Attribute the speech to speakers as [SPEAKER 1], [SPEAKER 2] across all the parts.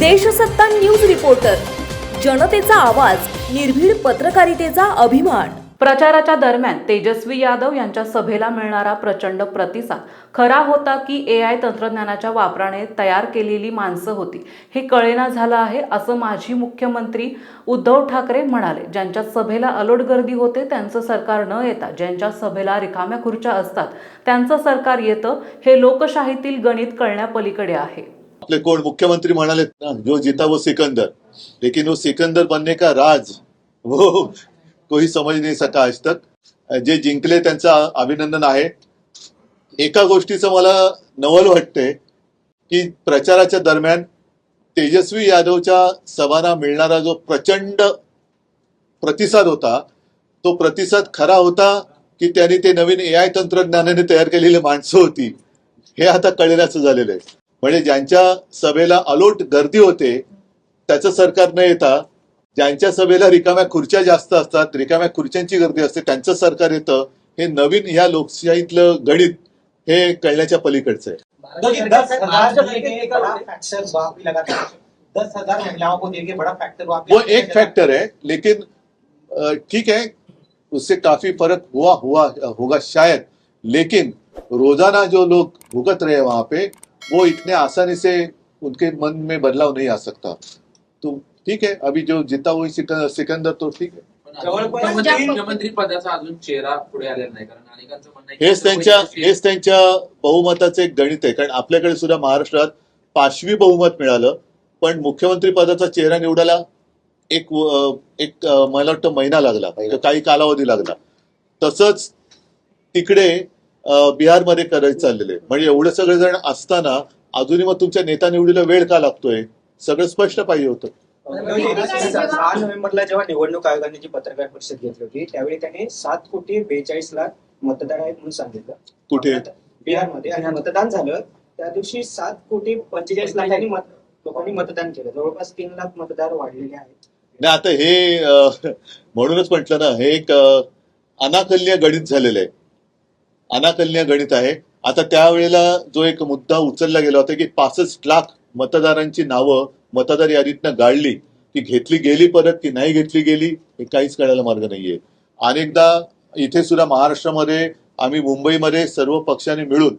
[SPEAKER 1] Deshsatta news reporter. जनतेचा आवाज निर्भीड पत्रकारितेचा अभिमान.
[SPEAKER 2] प्रचाराच्या दरम्यान तेजस्वी यादव यांच्या सभेला मिळणारा प्रचंड प्रतिसाद. खरा होता की ए आय तंत्रज्ञानाच्या वापराने तयार केलेली माणसं होती. हे कळेना झालं आहे असं माजी मुख्यमंत्री उद्धव ठाकरे म्हणाले. ज्यांच्या सभेला अलोट गर्दी होते त्यांचं सरकार न येता ज्यांच्या सभेला रिकाम्या खुर्च्या असतात त्यांचं सरकार येतं हे लोकशाहीतील गणित कळण्यापलीकडे आहे.
[SPEAKER 3] आपले कोण मुख्यमंत्री म्हणाले ना जो जिता वो सिकंदर. लेकिन वो सिकंदर बनने का राज वो कोही समज नाही सका आज तक. जे जिंकले त्यांचं अभिनंदन आहे. एका गोष्टीचं मला नवल वाटतंय की प्रचाराच्या दरम्यान तेजस्वी यादवच्या सभांना मिळणारा जो प्रचंड प्रतिसाद होता तो प्रतिसाद खरा होता की त्यांनी ते नवीन ए आय तंत्रज्ञानाने तयार केलेली माणसं होती. हे आता कळेनाचं झालेलं आहे. म्हणजे ज्यांच्या सभेला अलोट गर्दी होते त्याचं सरकार न येता ज्यांच्या सभेला रिकाम्या खुर्च्या जास्त असतात रिकाम्या खुर्च्यांची गर्दी असते त्यांचं सरकार येतं हे नवीन ह्या लोकशाहीतलं गणित हे कळण्याच्या पलीकडचं आहे.
[SPEAKER 4] वो
[SPEAKER 3] एक फैक्टर है लेकिन ठीक है उससे काफी फर्क हुआ हुआ होगा शायद लेकिन रोजाना जो लोग भुगत रहे वहां पे वो इतने आसानी से उनके मन में बदलाव नहीं आ सकता। तो ठीक है अभी जो जीता हुई सिकंदर, सिकंदर तो ठीक है।
[SPEAKER 4] जवळपास
[SPEAKER 5] मुख्यमंत्री मुख्यमंत्री पदाचा अजून चेहरा पुढे आलेला नाही कारण अनेकांचं म्हणणं आहे की
[SPEAKER 3] हेच त्यांच्या हेच त्यांच्या बहुमताचं एक गणित आहे कारण आपल्याकडे सुद्धा महाराष्ट्रात पाचवी बहुमत मिळालं पण मुख्यमंत्री पदाचा चेहरा निवडायला एक व- एक अ, मला वाटतं महिना लागला काही कालावधी लागला. तसंच तिकडे बिहारमध्ये करायचं चाललेलं आहे. म्हणजे एवढं सगळे जण असताना अजूनही मग तुमच्या नेता निवडीला वेळ का लागतोय? सगळं स्पष्ट पाहिजे होतं.
[SPEAKER 6] सहा नोव्हेंबरला जेव्हा निवडणूक आयोगाने जी पत्रकार परिषद घेतली होती त्यावेळी त्याने सात कोटी बेचाळीस लाख मतदार आहेत म्हणून सांगितलं.
[SPEAKER 3] कुठे?
[SPEAKER 6] बिहारमध्ये. आणि मतदान झालं त्या दिवशी सात कोटी पंचेचाळीस लाखांनी मत लोकांनी मतदान केलं. जवळपास तीन लाख मतदार वाढलेले आहेत.
[SPEAKER 3] नाही आता हे म्हणूनच म्हटलं ना हे एक अ, अनाकलनीय गणित झालेलं आहे. अनाकलनीय गणित आहे. आता त्यावेळेला जो एक मुद्दा उचलला गेला होता की पासष्ट लाख मतदारांची नावं मतदार यादीतनं गाळली. ती घेतली गेली परत की नाही घेतली गेली हे काहीच कळायला मार्ग नाहीये. अनेकदा इथे सुद्धा महाराष्ट्रामध्ये आम्ही मुंबईमध्ये सर्व पक्षांनी मिळून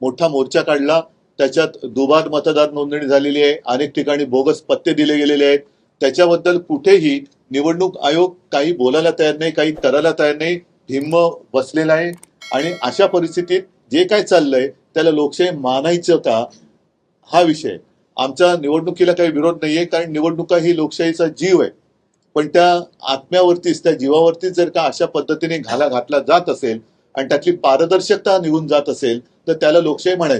[SPEAKER 3] मोठा मोर्चा काढला. त्याच्यात दुबार मतदार नोंदणी झालेली आहे. अनेक ठिकाणी बोगस पत्ते दिले गेलेले आहेत. त्याच्याबद्दल कुठेही निवडणूक आयोग काही बोलायला तयार नाही काही करायला तयार नाही. भिम्म बसलेला आहे. आणि अशा परिस्थितीत जे काय चाललंय त्याला लोकशाही मानायचं का? हा विषय. आमच्या निवडणुकीला काही विरोध नाहीये कारण निवडणुका ही लोकशाहीचा जीव आहे. पण त्या आत्म्यावरतीच त्या जीवावरतीच जर का अशा पद्धतीने घाला घातला जात असेल आणि त्यातली पारदर्शकता निघून जात असेल तर त्याला लोकशाही म्हणायचं.